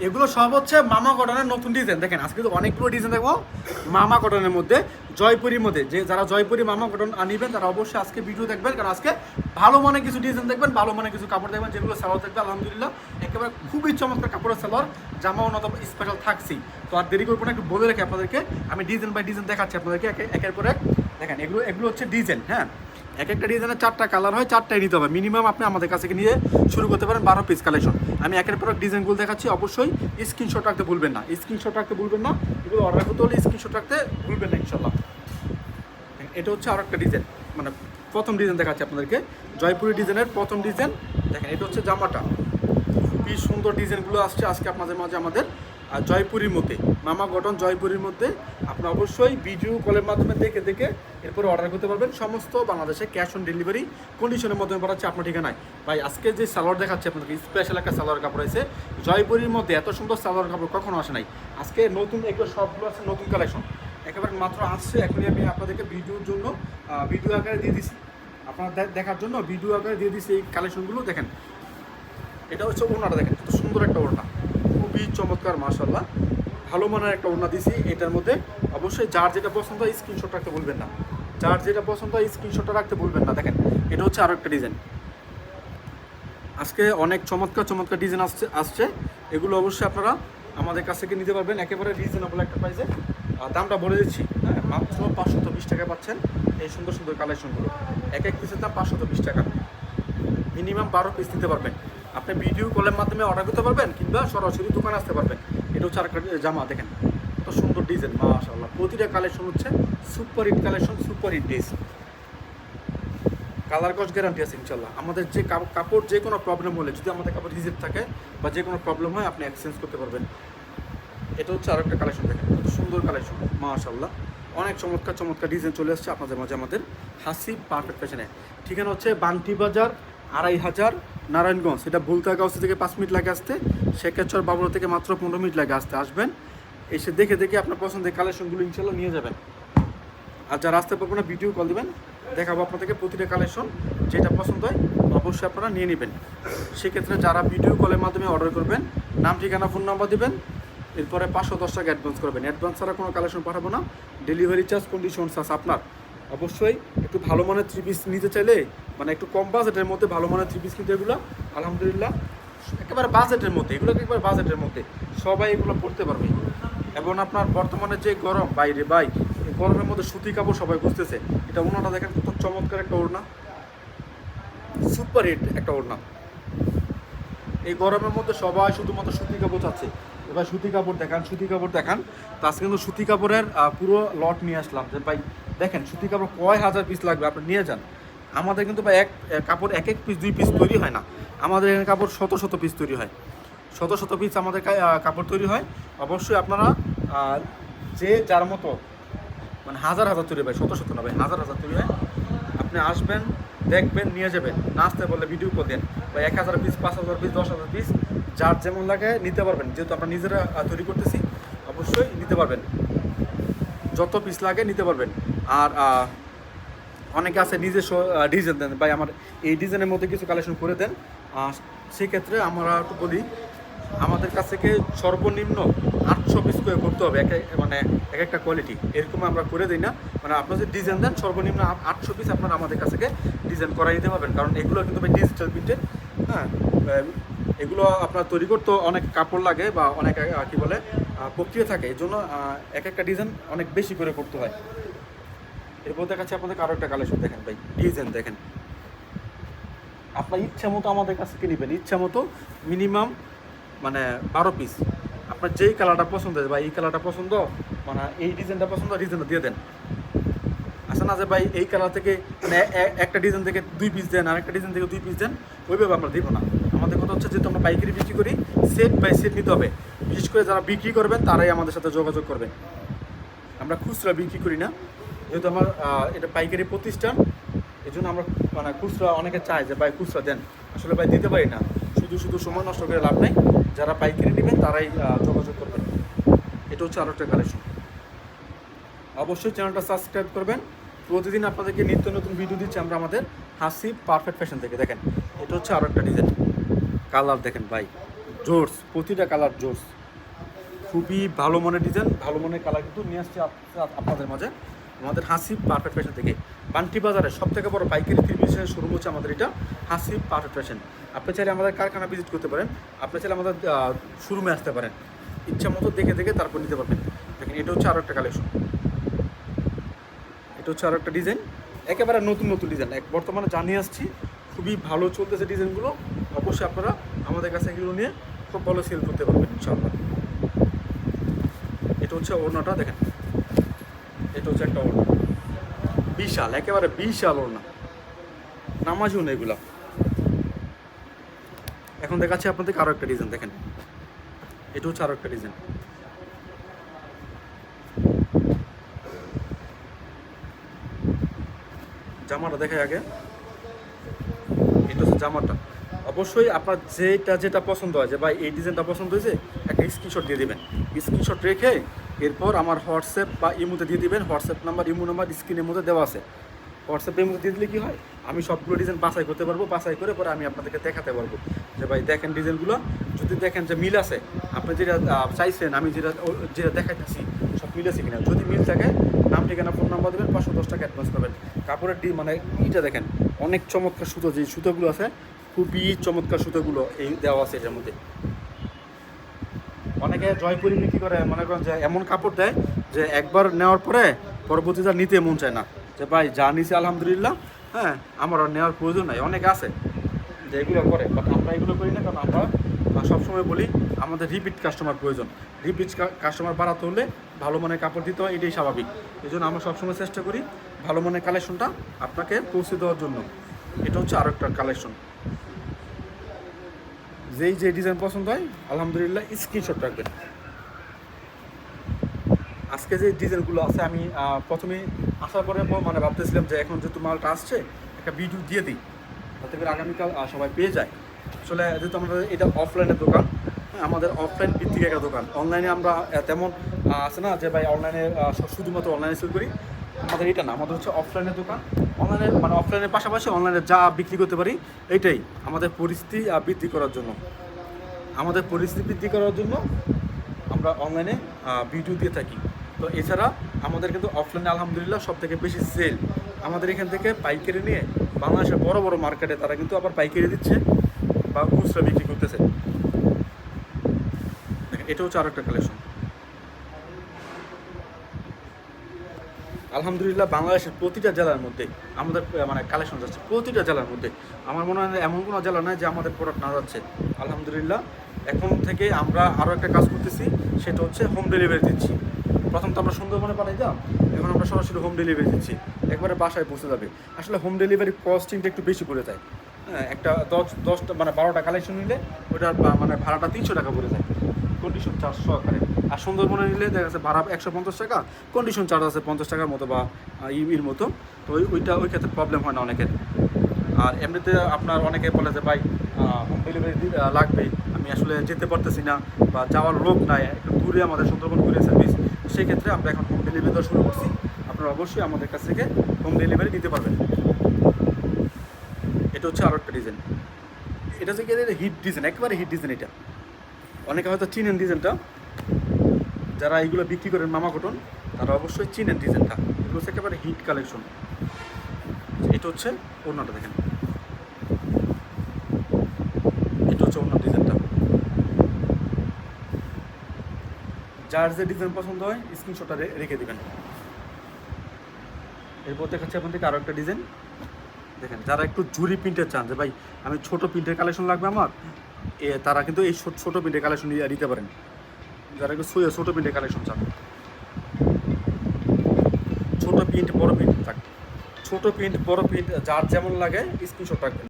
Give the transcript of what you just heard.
এগুলো সব হচ্ছে মামা কটনের নতুন ডিজাইন দেখেন, আজকে তো অনেকগুলো ডিজাইন দেখব। মামা কটনের মধ্যে, জয়পুরীর মধ্যে। যে যারা জয়পুরি মামা কটন আনিবেন, তারা অবশ্যই আজকে ভিডিও দেখবেন। কারণ আজকে ভালো মানের কিছু ডিজাইন দেখবেন, ভালো মানের কিছু কাপড় দেখবেন, যেগুলো সালোয়ার দেখবে আলহামদুলিল্লাহ। একেবারে খুবই চমৎকার কাপড়ের সালোয়ার জামা অন্যত স্পেশাল থাকছি তো আর দেরি করব না, একটু বলে রাখি আপনাদেরকে। আমি ডিজাইন বাই ডিজাইন দেখাচ্ছি আপনাদেরকে, একে- একের পর। এক দেখেন, এগুলো এগুলো হচ্ছে ডিজাইন হ্যাঁ? এক একটা ডিজাইনের চারটা কালার হয়, চারটাই নিতে হবে। মিনিমাম আপনি আমাদের কাছে নিয়ে শুরু করতে পারেন বারো পিস কালেকশন আমি একের পর ডিজাইনগুলো দেখাচ্ছি, অবশ্যই স্ক্রিনশট রাখতে ভুলবেন না। স্ক্রিনশট রাখতে ভুলবেন না, এগুলো অর্ডার করতে হলে স্ক্রিনশট রাখতে ভুলবেন না ইনশাল্লাহ এটা হচ্ছে আর একটা ডিজাইন মানে প্রথম ডিজাইন দেখাচ্ছি আপনাদেরকে। জয়পুরি ডিজাইনের প্রথম ডিজাইন দেখেন, এটা হচ্ছে জামাটা। খুবই সুন্দর ডিজাইনগুলো আসছে আজকে আপনাদের মাঝে আমাদের আর জয়পুরীর মধ্যে, মামা গঠন জয়পুরীর মধ্যে। আপনি অবশ্যই ভিডিও কলের মাধ্যমে দেখে দেখে এরপরে অর্ডার করতে পারবেন। সমস্ত বাংলাদেশে ক্যাশ অন ডেলিভারি কন্ডিশনের মাধ্যমে পাঠাচ্ছে আপনার ঠিকানায়। ভাই, আজকে যে সালোয়ার দেখাচ্ছে আপনাদেরকে স্পেশাল একটা সালোয়ার কাপড় আছে। জয়পুরীর মধ্যে এত সুন্দর সালোয়ার কাপড় কখনো আসে নাই। আজকে নতুন এগুলো সবগুলো আছে, নতুন কালেকশন একেবারে মাত্র আসছে, এখনই আমি আপনাদেরকে ভিডিওর জন্য ভিডিও আকারে দিয়ে দিছি। আপনারা দেখার জন্য ভিডিও আকারে দিয়ে দিছি এই কালেকশনগুলো দেখেন। এটা হচ্ছে ওড়নাটা, দেখেন, কত সুন্দর একটা ওড়না। খুবই চমৎকার মাশাল্লাহ ভালো মানের একটা ওড়না দিছি, এটার মধ্যে অবশ্যই যার যেটা পছন্দ হয় স্ক্রিনশট রাখতে বলবেন না। যার যেটা পছন্দ হয় স্ক্রিনশটটা রাখতে ভুলবেন না। দেখেন, এটা হচ্ছে আরও একটা ডিজাইন আজকে অনেক চমৎকার চমৎকার ডিজাইন আসছে আসছে। এগুলো অবশ্যই আপনারা আমাদের কাছ থেকে নিতে পারবেন। একেবারে রিজনেবল একটা প্রাইসে দামটা বলে দিচ্ছি হ্যাঁ মাত্র পাঁচশত বিশ টাকা পাচ্ছেন এই সুন্দর সুন্দর কালেকশনগুলো এক এক পিসের দাম পাঁচশত বিশ টাকা। মিনিমাম বারো পিস নিতে পারবেন। আপনি ভিডিও কলের মাধ্যমে অর্ডার করতে পারবেন কিংবা সরাসরি দোকানে আসতে পারবেন। এটা হচ্ছে আরেকটা জামা, দেখেন। কত সুন্দর ডিজাইন মাশাআল্লাহ। প্রতিটা কালেকশন হচ্ছে super hit collection super hit dress colour কস গ্যারান্টি আছে ইনশাল্লাহ আমাদের যে কাপ- কাপড় যে কোনো প্রবলেম হলে, যদি আমাদের কাপড় রিজেক্ট থাকে বা যে কোনো প্রবলেম হয়, আপনি এক্সচেঞ্জ করতে পারবেন। এটা হচ্ছে আরেকটা কালেকশন দেখেন। কত সুন্দর কালেকশন মাশাল্লাহ অনেক চমৎকার চমৎকার ডিজাইন চলে আসছে আপনাদের মাঝে আমাদের হাসি পারফেক্ট ফ্যাশনে ঠিকানা হচ্ছে বান্টি বাজার আড়াই হাজার নারায়ণগঞ্জ। এটা ভুলতাগাঁও থেকে পাঁচ মিনিট লাগে আসতে শেখেশ্বর বাবুরা থেকে মাত্র পনেরো মিনিট লাগে আসতে। আসবেন, এসে দেখে দেখে আপনার পছন্দের কালেকশনগুলো ইনশাল্লাহ নিয়ে যাবেন। আর যারা আসতে পারব না ভিডিও কল দেবেন, দেখাবো আপনাদেরকে প্রতিটা কালেকশন যেটা পছন্দ হয়, অবশ্যই আপনারা নিয়ে নেবেন। সেক্ষেত্রে যারা ভিডিও কলের মাধ্যমে অর্ডার করবেন, নাম, ঠিকানা ফোন নাম্বার দেবেন, এরপরে পাঁচশো দশ টাকা অ্যাডভান্স করবেন। অ্যাডভান্স ছাড়া কোনো কালেকশন পাঠাবো না। ডেলিভারি চার্জ কন্ডিশন চার্জ আপনার। অবশ্যই একটু ভালো মানের থ্রি পিস নিতে চাইলে মানে একটু কম বাজেটের মধ্যে ভালো মানের থ্রি পিস কিনতে এগুলো, আলহামদুলিল্লাহ, একেবারে বাজেটের মধ্যে, এগুলো একেবারে বাজেটের মধ্যে, সবাই এগুলো পড়তে পারবে। এবং আপনার বর্তমানে যে গরম, বাইরে বাই গরমের মধ্যে সুতি কাপড় সবাই বুঝতেছে এটা ওড়নাটা দেখেন কত চমৎকার একটা ওড়না সুপার হিট একটা ওড়না। এই গরমের মধ্যে সবাই শুধুমাত্র সুতি কাপড় চাচ্ছে। এবার সুতি কাপড় দেখান, সুতি কাপড় দেখান। তো আজকে কিন্তু সুতি কাপড়ের পুরো লট নিয়ে আসলাম যে, ভাই, দেখেন, সুতি কাপড় কয় হাজার পিস লাগবে? আপনি নিয়ে যান। আমাদের কিন্তু ভাই, এক কাপড় এক এক পিস দুই পিস তৈরি হয় না। আমাদের এখানে কাপড় শত শত পিস তৈরি হয়। শত শত পিস আমাদের কাপড় তৈরি হয়। অবশ্যই আপনারা যে যার মতো মানে হাজার হাজার তৈরি হয় শত শত না ভাই, হাজার হাজার তৈরি হয়। আপনি আসবেন, দেখবেন, নিয়ে যাবেন। না আসতে বললে ভিডিও করে দেন। বা এক হাজার পিস পাঁচ হাজার পিস দশ হাজার পিস যার যেমন লাগে নিতে পারবেন। যেহেতু আমরা নিজেরা তৈরি করতেছি, অবশ্যই নিতে পারবেন। যত পিস লাগে নিতে পারবেন। আর অনেকে আছে নিজস্ব ডিজাইন দেন। ভাই, আমার এই ডিজাইনের মধ্যে কিছু কালেকশন করে দেন। সেক্ষেত্রে আমরা একটু বলি, আমাদের কাছ থেকে সর্বনিম্ন আটশো পিস করে করতে হবে, এক মানে এক একটা কোয়ালিটি এরকম আমরা করে দিই না। মানে আপনার যে ডিজাইন দেন, সর্বনিম্ন আটশো পিস আপনারা আমাদের কাছ থেকে ডিজাইন করাই দিতে পারবেন। কারণ এগুলো কিন্তু ডিজিটাল প্রিন্টেড হ্যাঁ এগুলো আপনার তৈরি করতে অনেক কাপড় লাগে বা অনেক কি বলে প্রক্রিয়া থাকে। এই জন্য এক একটা ডিজাইন অনেক বেশি করে করতে হয়। এরপর দেখাচ্ছি আপনাদের আরও একটা কালেকশন দেখেন ভাই ডিজাইন দেখেন। আপনার ইচ্ছা মতো আমাদের কাছ থেকে নেবেন। ইচ্ছা মতো মিনিমাম মানে বারো পিস আপনার যেই কালারটা পছন্দ হয় বা এই কালারটা পছন্দ মানে এই ডিজাইনটা পছন্দ ডিজাইনটা দিয়ে দেন। আসে না যে ভাই এই কালার থেকে মানে একটা ডিজাইন থেকে দুই পিস দেন আর একটা ডিজাইন থেকে দুই পিস দেন, ওইভাবে আমরা দিব না। আমাদের কথা হচ্ছে যেহেতু আমরা পাইকারি বিক্রি করি সেট বাই সেট নিতে হবে। বিশেষ করে যারা বিক্রি করবেন, তারাই আমাদের সাথে যোগাযোগ করবেন। আমরা খুচরা বিক্রি করি না। যেহেতু আমার এটা পাইকারি প্রতিষ্ঠান এই জন্য আমরা মানে খুচরা অনেকে চায় যে, ভাই, খুচরা দেন। আসলে ভাই, দিতে পারি না। শুধু শুধু সময় নষ্ট করে লাভ নেই। যারা পাইকারি নেবেন, তারাই যোগাযোগ করবেন। এটা হচ্ছে আরও একটা কালেকশন অবশ্যই চ্যানেলটা সাবস্ক্রাইব করবেন। প্রতিদিন আপনাদেরকে নিত্য নতুন ভিডিও দিচ্ছি আমরা আমাদের হাসি পারফেক্ট ফ্যাশন থেকে। দেখেন, এটা হচ্ছে আরও একটা ডিজাইন কালার দেখেন ভাই, জোর্স, প্রতিটা কালার জোর্স। খুবই ভালো মনের ডিজাইন ভালো মনের কালার কিন্তু নিয়ে আসছে আপ- আপনাদের মাঝে। আমাদের হাসি পারফেক্ট ফ্যাশন থেকে। পান্টি বাজারে সব থেকে বড় পাইকারি থ্রি পিসের শোরুম হচ্ছে আমাদের এটা, হাসি পারফেক্ট ফ্যাশন আপনি চাইলে আমাদের কারখানা ভিজিট করতে পারেন, আপনি চাইলে আমাদের শোরুমে আসতে পারেন। ইচ্ছা মতো দেখে দেখে তারপর নিতে পারবেন। দেখেন, এটা হচ্ছে আরও একটা কালেকশন এটা হচ্ছে আরও একটা ডিজাইন একেবারে নতুন নতুন ডিজাইন এক বর্তমানে জানিয়ে আসছি, খুবই ভালো চলতেছে ডিজাইনগুলো অবশ্যই আপনারা আমাদের কাছে এগুলো নিয়ে খুব ভালো সেল করতে পারবেন, ইনশাআল্লাহ। এটা হচ্ছে ওড়নাটা, দেখেন। এটা হচ্ছে একটা ওড়না। বিশাল, একেবারে বিশাল ওড়না। নামাজও না এগুলা। এখন দেখাচ্ছি আপনাদেরকে আরও একটা ডিজাইন দেখেন। এটা হচ্ছে আরও একটা ডিজাইন জামাটা দেখাই আগে। এটা হচ্ছে জামাটা। অবশ্যই আপনার যেটা যেটা পছন্দ হয়, যে ভাই এই ডিজাইনটা পছন্দ হয়েছে, একটা স্ক্রিনশট দিয়ে দেবেন। স্ক্রিনশট রেখে এরপর আমার হোয়াটসঅ্যাপ বা ইমোতে দিয়ে দেবেন, হোয়াটসঅ্যাপ নাম্বার, ইমো নাম্বার স্ক্রিনের মধ্যে দেওয়া আছে। হোয়াটসঅ্যাপের মধ্যে দিয়ে দিলে কী হয়? আমি সবগুলো ডিজাইন বাছাই করতে পারব, বাছাই করে পরে আমি আপনাদেরকে দেখাতে পারব। যে ভাই দেখেন ডিজাইনগুলো, যদি দেখেন যে মিল আছে, আপনি যেটা চাইছেন, আমি যেটা যেটা দেখাইতেছি, সব মিল আছে কিনা? যদি মিল থাকে, নাম, ঠিকানা ফোন নাম্বার দেবেন, পাঁচশো দশ টাকা অ্যাডভান্স করবেন কাপড়ের ডি মানে ইটা দেখেন, অনেক চমৎকার সুতো, যে সুতোগুলো আছে খুবই চমৎকার সুতোগুলো এই দেওয়া আছে এটার মধ্যে। অনেকে জয়পুরি বিক্রি করে, মনে করেন যে এমন কাপড় দেয় যে একবার নেওয়ার পরে পরবর্তীতে আর নিতে মন চায় না। যে ভাই, যা নিছি আলহামদুলিল্লাহ হ্যাঁ আমার আর নেওয়ার প্রয়োজন নাই। অনেকে আছে যে এগুলো করে বাট আমরা এগুলো করি না, কারণ আমরা সবসময় বলি আমাদের রিপিট কাস্টমার প্রয়োজন। রিপিট কাস্টমার বাড়াতে হলে ভালো মানের কাপড় দিতে হয়, এটাই স্বাভাবিক। এই জন্য আমরা সবসময় চেষ্টা করি ভালো মানের কালেকশনটা আপনাকে পৌঁছে দেওয়ার জন্য। এটা হচ্ছে আরও একটা কালেকশন যেই যে ডিজাইন পছন্দ হয় আলহামদুলিল্লাহ স্ক্রিনশট রাখবেন। আজকে যে ডিজাইনগুলো আছে আমি প্রথমে আসার পরে মানে ভাবতেছিলাম যে এখন যেহেতু মালটা আসছে একটা ভিডিও দিয়ে দিই যাতে করে আগামীকাল সবাই পেয়ে যায়। আসলে যেহেতু আমাদের এটা অফলাইনের দোকান হ্যাঁ, আমাদের অফলাইন ভিত্তিক একটা দোকান। অনলাইনে আমরা তেমন আছে না যে ভাই অনলাইনে শুধুমাত্র অনলাইনে সেল করি। আমাদের এটা না, আমাদের হচ্ছে অফলাইনের দোকান। অনলাইনে মানে অফলাইনের পাশাপাশি অনলাইনে যা বিক্রি করতে পারি, এইটাই আমাদের পরিস্থিতি বৃদ্ধি করার জন্য। আমাদের পরিস্থিতি বৃদ্ধি করার জন্য আমরা অনলাইনে ভিডিও দিয়ে থাকি। তো এছাড়া আমাদের কিন্তু অফলাইনে আলহামদুলিল্লাহ সব থেকে বেশি সেল আমাদের এখান থেকে পাইকারি নিয়ে বাংলাদেশের বড় বড় মার্কেটে তারা কিন্তু আবার পাইকারি দিচ্ছে বা খুচরা বিক্রি করতেছে। এটা হচ্ছে আরেকটা কালেকশন আলহামদুলিল্লাহ বাংলাদেশের প্রতিটা জেলার মধ্যে আমাদের মানে কালেকশন যাচ্ছে। প্রতিটা জেলার মধ্যে। আমার মনে হয় এমন কোনো জেলা নয় যে আমাদের প্রোডাক্ট না যাচ্ছে। আলহামদুলিল্লাহ, এখন থেকে আমরা আরও একটা কাজ করতেছি, সেটা হচ্ছে হোম ডেলিভারি দিচ্ছি। প্রথম তো আমরা সুন্দরবনে পাঠাইতাম এখন আমরা সরাসরি হোম ডেলিভারি দিচ্ছি। একবারে বাসায় পৌঁছে যাবে। আসলে হোম ডেলিভারি কস্টিংটা একটু বেশি পড়ে যায়। একটা দশ দশটা মানে বারোটা কালেকশন নিলে ওটার মানে ভাড়াটা তিনশো টাকা পড়ে যায়। কন্ডিশন চার্জ সহকারে। আর সুন্দরবনে নিলে দেখা যাচ্ছে ভাড়া একশো পঞ্চাশ টাকা কন্ডিশন চার্জ আছে পঞ্চাশ টাকার মতো বা আহ, ই- মতো। তো ওই ওইটা ওই ক্ষেত্রে প্রবলেম হয় না অনেকের। আর এমনিতে আপনার অনেকে বলে যে ভাই হোম ডেলিভারি লাগবে। আমি আসলে যেতে পারতেছি না বা যাওয়ার লোক নাই। একটু দূরে আমাদের সুন্দরবন ঘুরে সার্ভিস সেই ক্ষেত্রে আমরা এখন হোম ডেলিভারি শুরু করছি। আপনারা অবশ্যই আমাদের কাছ থেকে হোম ডেলিভারি দিতে পারবেন। এটা হচ্ছে আরও একটা ডিজাইন এটা হচ্ছে কি হিট ডিজাইন একেবারে হিট ডিজাইন এটা। অনেকে হয়তো চিনেন ডিজাইনটা যারা এইগুলো বিক্রি করেন মামা কটন, তারা অবশ্যই চিনেন ডিজাইনটা এগুলো হচ্ছে একেবারে হিট কালেকশন এটা হচ্ছে অন্যটা দেখেন। এটা হচ্ছে অন্য ডিজাইনটা যার যে ডিজাইন পছন্দ হয় স্ক্রিনশটটা রেখে দেবেন। এরপর দেখাচ্ছি আপনাদেরকে আরও একটা ডিজাইন দেখেন, যারা একটু জুরি প্রিন্টের চান, যে ভাই, আমি ছোট প্রিন্টের কালেকশন লাগবে আমার, এ, তারা কিন্তু এই ছোট- প্রিন্টের কালেকশন দিতে পারেন। যারা একটু সু- ছোটো প্রিন্টের কালেকশন চান। ছোট প্রিন্ট, বড় প্রিন্ট থাক। ছোট প্রিন্ট, বড় প্রিন্ট, যার যেমন লাগে, স্ক্রিনশট রাখবেন।